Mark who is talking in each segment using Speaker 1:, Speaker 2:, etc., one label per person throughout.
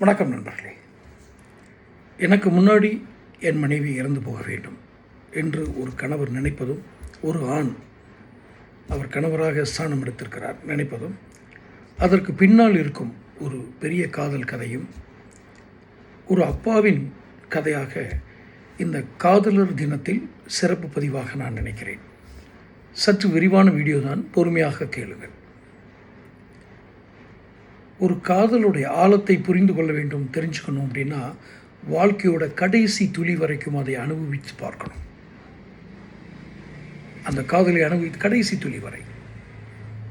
Speaker 1: வணக்கம் நண்பர்களே. எனக்கு முன்னாடி என் மனைவி இறந்து போக வேண்டும் என்று ஒரு கணவர் நினைப்பதும் ஒரு ஆண் அவர் கணவராக ஸ்தானம் எடுத்திருக்கிறார் நினைப்பதும் அதற்கு பின்னால் இருக்கும் ஒரு பெரிய காதல் கதையும் ஒரு அப்பாவின் கதையாக இந்த காதலர் தினத்தில் சிறப்பு பதிவாக நான் நினைக்கிறேன். சற்று விரிவான வீடியோ தான் பொறுமையாக கேளுங்கள். ஒரு காதலுடைய ஆழத்தை புரிந்து கொள்ள வேண்டும் தெரிஞ்சுக்கணும் அப்படின்னா வாழ்க்கையோட கடைசி துளி வரைக்கும் அதை அனுபவித்து பார்க்கணும். அந்த காதலை அனுபவித்து கடைசி துளி வரை.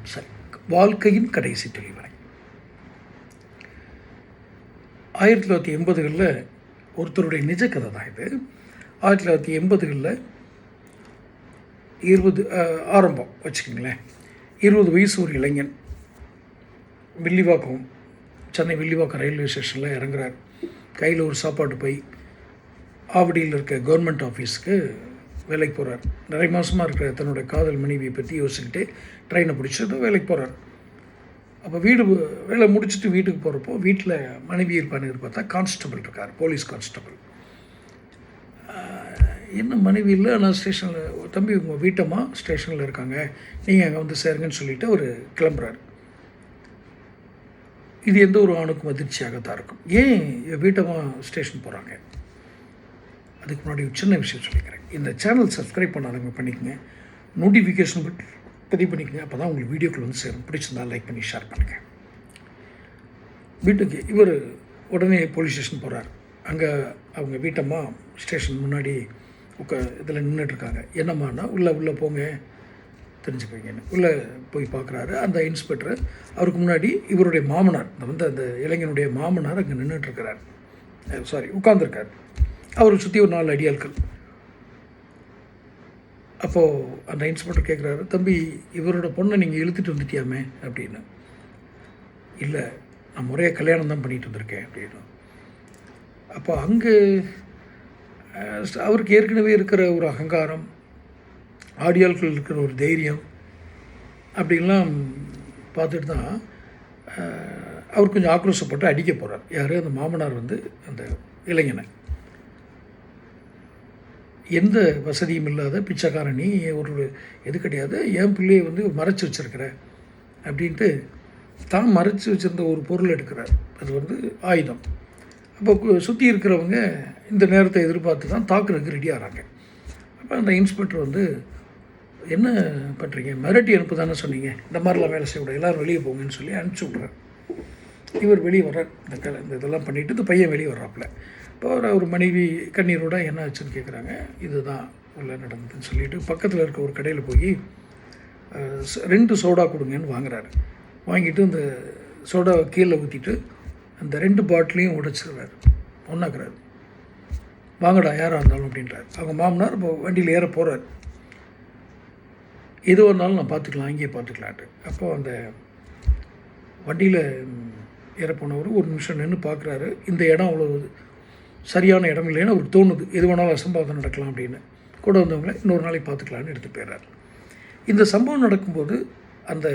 Speaker 1: சரி வாழ்க்கையின் கடைசி துளி வரை. ஆயிரத்தி தொள்ளாயிரத்தி எண்பதுகளில் ஒருத்தருடைய நிஜ கதை தான் இது. ஆயிரத்தி தொள்ளாயிரத்தி எண்பதுகளில் இருபது ஆரம்பம் வச்சுக்கோங்களேன். இருபது வயசு ஒரு இளைஞன். வில்லிவாக்கம் சென்னை வில்லிவாக்கம் ரயில்வே ஸ்டேஷனில் இறங்குறார். கையில் ஒரு சாப்பாடு பை ஆவடியில் இருக்க கவர்மெண்ட் ஆஃபீஸ்க்கு வேலைக்கு போகிறார் நிறைய மாதமாக இருக்கிற தன்னுடைய காதல் மனைவியை பற்றி யோசிச்சுக்கிட்டே ட்ரெயினை பிடிச்சிட்டு வேலைக்கு போகிறார் அப்போ வீடு வேலை முடிச்சுட்டு வீட்டுக்கு போகிறப்போ வீட்டில் மனைவி இருப்பான்னு பார்த்தா கான்ஸ்டபிள் இருக்கார் போலீஸ் கான்ஸ்டபிள் என்ன மனைவி இல்லை ஆனால் ஸ்டேஷனில் தம்பி உங்கள் வீட்டம்மா ஸ்டேஷனில் இருக்காங்க நீங்கள் அங்கே வந்து சேருங்கன்னு சொல்லிவிட்டு அவர் கிளம்புறாரு. இது எந்த ஒரு ஆணுக்கும் அதிர்ச்சியாக தான் இருக்கும். ஏன் வீட்டமாக ஸ்டேஷன் போகிறாங்க அதுக்கு முன்னாடி ஒரு சின்ன விஷயம் சொல்லிக்கிறேன். இந்த சேனல் சப்ஸ்கிரைப் பண்ணாதவங்க பண்ணிக்கங்க. நோட்டிஃபிகேஷன் பதிவு பண்ணிக்கோங்க. அப்போ தான் உங்களுக்கு வீடியோக்கள் வந்து சேரும். பிடிச்சிருந்தா லைக் பண்ணி ஷேர் பண்ணுங்கள் வீட்டுக்கு இவர் உடனே போலீஸ் ஸ்டேஷன் போகிறார் அங்கே அவங்க வீட்டம்மா ஸ்டேஷன் முன்னாடி உட்கா இதில் நின்றுட்டுருக்காங்க என்னம்மானா உள்ளே உள்ளே போங்க. தெரிஞ்சுக்குவீங்கன்னு உள்ளே போய் பார்க்குறாரு. அந்த இன்ஸ்பெக்டர் அவருக்கு முன்னாடி இவருடைய மாமனார் இந்த வந்து அந்த இளைஞனுடைய மாமனார் அங்கே நின்றுட்டுருக்கிறார் சாரி உட்காந்துருக்கார் அவரை சுற்றி ஒரு நாலு அடியாட்கள் அப்போது அந்த இன்ஸ்பெக்டர் கேட்குறாரு தம்பி இவரோட பொண்ணை நீங்கள் இழுத்துட்டு வந்துட்டியாமே? அப்படின்னு. இல்லை நான் முறையாக கல்யாணம் தான் பண்ணிட்டு வந்திருக்கேன் அப்படின்னு. அப்போ அங்கே அவருக்கு ஏற்கனவே இருக்கிற ஒரு அகங்காரம் ஆடியாள்கள் இருக்கிற ஒரு தைரியம் அப்படின்லாம் பார்த்துட்டு தான் அவர் கொஞ்சம் ஆக்ரோஷப்பட்டு அடிக்க போகிறார் யார்? அந்த மாமனார் வந்து அந்த இளைஞனை. எந்த வசதியும் இல்லாத பிச்சைக்காரணி ஒரு எது கிடையாது என் பிள்ளையை வந்து மறைச்சி வச்சிருக்கிற அப்படின்ட்டு தான் மறைச்சி வச்சிருந்த ஒரு பொருள் எடுக்கிறார். அது வந்து ஆயுதம். அப்போ சுற்றி இருக்கிறவங்க இந்த நேரத்தை எதிர்பார்த்து தான் தாக்குறதுக்கு ரெடி ஆகிறாங்க. அப்போ அந்த இன்ஸ்பெக்டர் வந்து என்ன பண்ணுறீங்க மிரட்டி அனுப்பு தானே சொன்னீங்க. இந்த மாதிரிலாம் வேலை செய்யக்கூடாது எல்லோரும் வெளியே போங்கன்னு சொல்லி அனுப்பிச்சி விட்றேன். இவர் வெளியே வர்றார். இந்த க இந்த இதெல்லாம் பண்ணிவிட்டு இந்த பையன் வெளியே வர்றாப்புல. இப்போ அவர் அவர் மனைவி கண்ணீரோட என்ன ஆச்சுன்னு கேட்குறாங்க இதுதான் உள்ள நடந்ததுன்னு சொல்லிட்டு பக்கத்தில் இருக்க ஒரு கடையில் போய் ரெண்டு சோடா கொடுங்கன்னு வாங்குறாரு. வாங்கிட்டு அந்த சோடாவை கீழே ஊற்றிட்டு அந்த ரெண்டு பாட்டிலையும் உடைச்சிடுறாரு ஒன்றாக்குறாரு வாங்கடா யாராக இருந்தாலும் அப்படின்றார். அவங்க மாமனார் இப்போ வண்டியில் ஏற போகிறார் எது வந்தாலும் நான் பார்த்துக்கலாம் அங்கேயே பார்த்துக்கலான்ட்டு. அப்போ அந்த வண்டியில் ஏறப்போனவர் ஒரு நிமிஷம் நின்று பார்க்குறாரு. இந்த இடம் அவ்வளோ சரியான இடம் இல்லைன்னு அவருக்கு தோணுது. எது வேணாலும் அசம்பாவிதம் நடக்கலாம் அப்படின்னு. கூட வந்தவங்கள இன்னொரு நாளைக்கு பார்த்துக்கலான்னு எடுத்து போயிடுறார். இந்த சம்பவம் நடக்கும்போது அந்த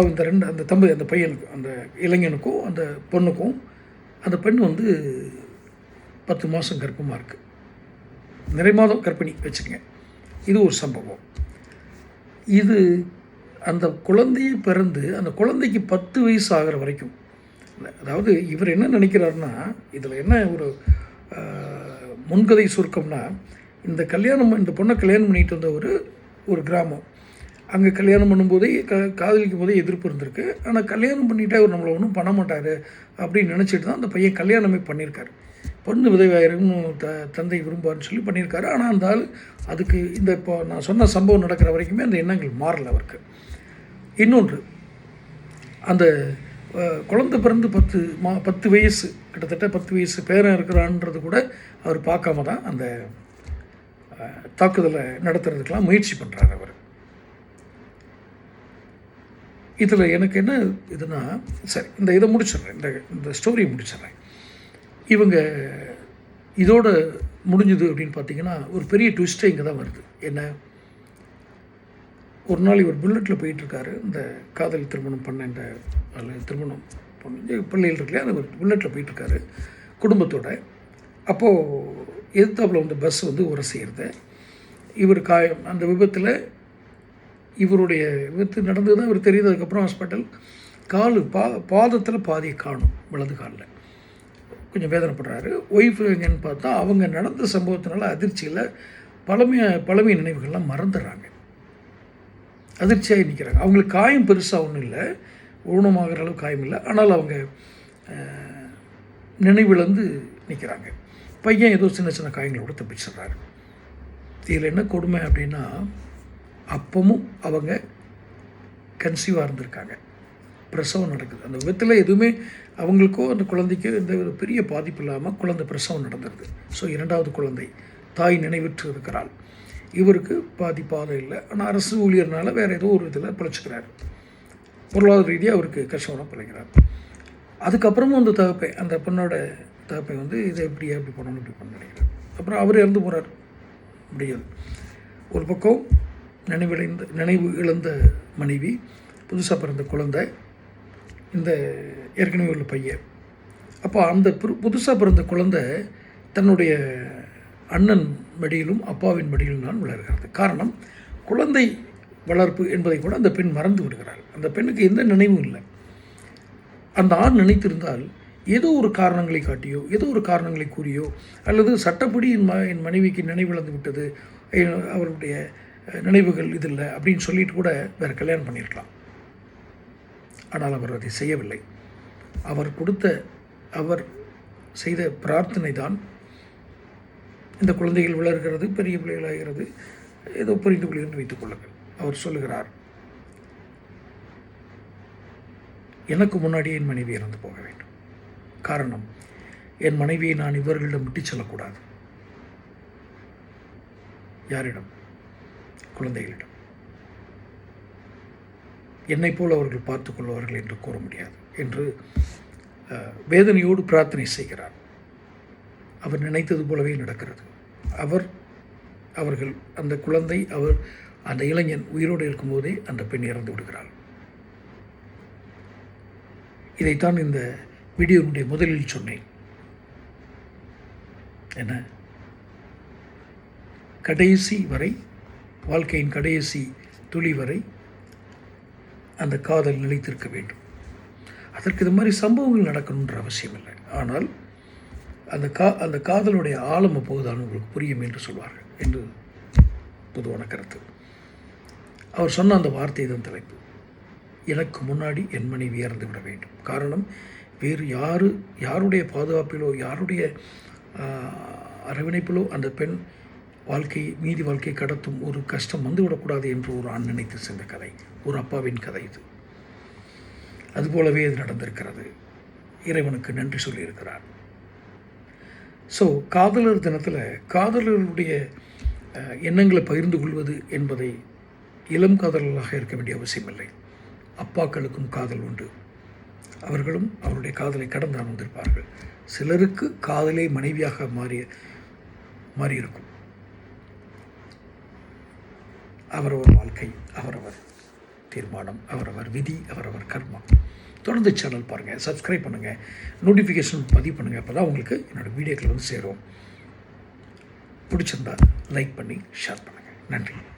Speaker 1: அந்த ரெண்டு அந்த தம்பி அந்த பையனுக்கு அந்த இளைஞனுக்கும் அந்த பொண்ணுக்கும் அந்த பெண் வந்து பத்து மாதம் கர்ப்பமாக இருக்குது நிறை மாதம் கர்ப்பிணி வச்சுக்கங்க. இது ஒரு சம்பவம். இது அந்த குழந்தையை பிறந்து அந்த குழந்தைக்கு பத்து வயசு ஆகிற வரைக்கும். அதாவது இவர் என்ன நினைக்கிறாருன்னா இதில் என்ன ஒரு முன்கதை சுருக்கம்னா இந்த கல்யாணம் இந்த பொண்ணை கல்யாணம் பண்ணிட்டு வந்த ஒரு ஒரு கிராமம். அங்கே கல்யாணம் பண்ணும்போதே க காதலிக்கும் போதே எதிர்ப்பு இருந்திருக்கு. ஆனால் கல்யாணம் பண்ணிட்டா அவர் நம்மளை ஒன்றும் பண்ண மாட்டார் அப்படின்னு நினச்சிட்டு தான் அந்த பையன் கல்யாணமே பண்ணியிருக்காரு. பொண்ணு விதவையாயிரும்னு த தந்தை விரும்புவார்னு சொல்லி பண்ணியிருக்காரு. ஆனால் அந்த ஆள் அதுக்கு இந்த இப்போ நான் சொன்ன சம்பவம் நடக்கிற வரைக்குமே அந்த எண்ணங்கள் மாறல அவருக்கு. இன்னொன்று அந்த குழந்தை பிறந்து பத்து மா பத்து வயசு கிட்டத்தட்ட பத்து வயசு பேரன் இருக்கிறான்றது கூட அவர் பார்க்காம தான் அந்த தாக்குதலை நடத்துறதுக்கெலாம் முயற்சி பண்ணுறார் அவர். இதில் எனக்கு என்ன இதுனா சரி இந்த இதை முடிச்சிடுறேன். இந்த இந்த ஸ்டோரியை முடிச்சிடுறேன். இவங்க இதோடு முடிஞ்சுது அப்படின்னு பார்த்தீங்கன்னா ஒரு பெரிய ட்விஸ்ட்டே இங்கே தான் வருது. என்ன? ஒரு நாள் இவர் புல்லட்டில் போயிட்டுருக்காரு. இந்த காதல் திருமணம் பண்ண இந்த திருமணம் பொண்ணு பிள்ளைகள் இருக்குல்லையா அந்த புல்லட்டில் போயிட்டுருக்காரு குடும்பத்தோட. அப்போது எதிர்த்தாப்பில் வந்து பஸ் வந்து உரசிடுது இவர் காயம் அந்த விபத்தில் இவருடைய விபத்து நடந்தது தான் இவர் தெரியுது அதுக்கப்புறம் ஹாஸ்பிட்டல் கால் பா பாதத்தில் பாதியை காணும் வலது காலில். கொஞ்சம் வேதனைப்படுறாரு ஒய்ஃப் எங்கன்னு பார்த்தா அவங்க நடந்த சம்பவத்தினால அதிர்ச்சியில் பழமைய பழமைய நினைவுகள்லாம் மறந்துடுறாங்க. அதிர்ச்சியாக நிற்கிறாங்க அவங்களுக்கு காயம் பெருசாக ஒன்றும் இல்லை. ஊனமாகிற அளவு காயம் இல்லை. ஆனால் அவங்க அஹ், நினைவிழந்து நிற்கிறாங்க பையன் ஏதோ சின்ன சின்ன காயங்களோட தப்பிச்சிடுறாரு. இதில் என்ன கொடுமை அப்படின்னா அப்பவும் அவங்க கன்சீவாக இருந்திருக்காங்க. பிரசவம் நடக்குது. அந்த விதத்தில் எதுவுமே அவங்களுக்கோ அந்த குழந்தைக்கோ எந்த ஒரு பெரிய பாதிப்பு இல்லாமல் குழந்தை பிரசவம் நடந்துருது. ஸோ இரண்டாவது குழந்தை தாய் நினைவிற்று இருக்கிறாள். இவருக்கு பாதிப்பாக இல்லை. ஆனால் அரசு ஊழியர்னால வேறு ஏதோ ஒரு இதில் பிழைச்சிக்கிறார். பொருளாதார ரீதியாக அவருக்கு கஷ்டமாக பிழைக்கிறார். அதுக்கப்புறமும் அந்த தகப்பை அந்த பொண்ணோட தகப்பை வந்து இதை எப்படி எப்படி பண்ணணும் இப்படி பண்ண நினைக்கிறார். அப்புறம் அவர் இறந்து போகிறார் முடியாது. ஒரு பக்கம் நினைவிழந்த நினைவு இழந்த மனைவி புதுசாக பிறந்த குழந்தை இந்த ஏற்கனவே உள்ள பையன். அப்போ அந்த புதுசாக பிறந்த குழந்தை தன்னுடைய அண்ணன் மடியிலும் அப்பாவின் மடியிலும் தான் வளர்கிறது. காரணம் குழந்தை வளர்ப்பு என்பதை கூட அந்த பெண் மறந்து விடுகிறாள். அந்த பெண்ணுக்கு எந்த நினைவும் இல்லை. அந்த ஆண் நினைத்திருந்தால் ஏதோ ஒரு காரணங்களை காட்டியோ ஏதோ ஒரு காரணங்களை கூறியோ அல்லது சட்டப்படி என் ம என் மனைவிக்கு நினைவிழந்து விட்டது அவருடைய நினைவுகள் இதில்லை அப்படின்னு சொல்லிட்டு கூட வேறு கல்யாணம் பண்ணியிருக்கலாம். ஆனால் அவர் அதை செய்யவில்லை. அவர் கொடுத்த அவர் செய்த பிரார்த்தனை தான் இந்த குழந்தைகள் வளர்கிறது பெரிய பிள்ளைகளாகிறது ஏதோ புரிந்து கொள்கிறது வைத்துக் கொள்ளுங்கள். அவர் சொல்லுகிறார் எனக்கு முன்னாடியே என் மனைவி இறந்து போக வேண்டும். காரணம் என் மனைவியை நான் இவர்களிடம் விட்டுச் செல்லக்கூடாது. யாரிடம்? குழந்தைகளிடம். என்னைப் போல் அவர்கள் பார்த்துக் கொள்வார்கள் என்று கூற முடியாது என்று வேதனையோடு பிரார்த்தனை செய்கிறார். அவர் நினைத்தது போலவே நடக்கிறது. அவர் அவர்கள் அந்த குழந்தை அவர் அந்த இளைஞன் உயிரோடு இருக்கும்போதே அந்த பெண் இறந்து விடுகிறாள். இதைத்தான் இந்த வீடியோனுடைய முதலில் சொன்னேன். என்ன? கடைசி வரை வாழ்க்கையின் கடைசி துளி வரை அந்த காதல் நிலைத்திருக்க வேண்டும். அதற்கு இது மாதிரி சம்பவங்கள் நடக்கணுன்ற அவசியம் இல்லை. ஆனால் அந்த கா அந்த காதலுடைய ஆழம் அப்போதுதான் உங்களுக்கு புரியும் என்று சொல்வார்கள் என்று பொதுவான கருத்து. அவர் சொன்ன அந்த வார்த்தை தான் தலைப்பு. எனக்கு முன்னாடி என் மனைவி இறந்து விட வேண்டும். காரணம் வேறு யாரு யாருடைய பாதுகாப்பிலோ யாருடைய அரவணைப்பிலோ அந்த பெண் வாழ்க்கை மீதி வாழ்க்கை கடத்தும் ஒரு கஷ்டம் வந்துவிடக்கூடாது என்று ஒரு ஆண் நினைத்து சென்ற கதை. ஒரு அப்பாவின் கதை இது. அதுபோலவே இது நடந்திருக்கிறது. இறைவனுக்கு நன்றி சொல்லியிருக்கிறார். ஸோ காதலர் தினத்தில் காதலர்களுடைய எண்ணங்களை பகிர்ந்து கொள்வது என்பதை இளம் காதலர்களாக இருக்க வேண்டிய அவசியமில்லை. அப்பாக்களுக்கும் காதல் உண்டு. அவர்களும் அவருடைய காதலை கடந்து அமர்ந்திருப்பார்கள் சிலருக்கு காதலே மனைவியாக மாறிய மாறியிருக்கும். அவரவர் வாழ்க்கை அவரவர் தீர்மானம் அவரவர் விதி அவரவர் கர்மம் தொடர்ந்து சேனல் பாருங்கள் சப்ஸ்கிரைப் பண்ணுங்கள் நோட்டிஃபிகேஷன் பதிவு பண்ணுங்கள் அப்போ தான் உங்களுக்கு என்னோடய வீடியோக்கள் வந்து சேரும். பிடிச்சிருந்தா லைக் பண்ணி ஷேர் பண்ணுங்கள் நன்றி.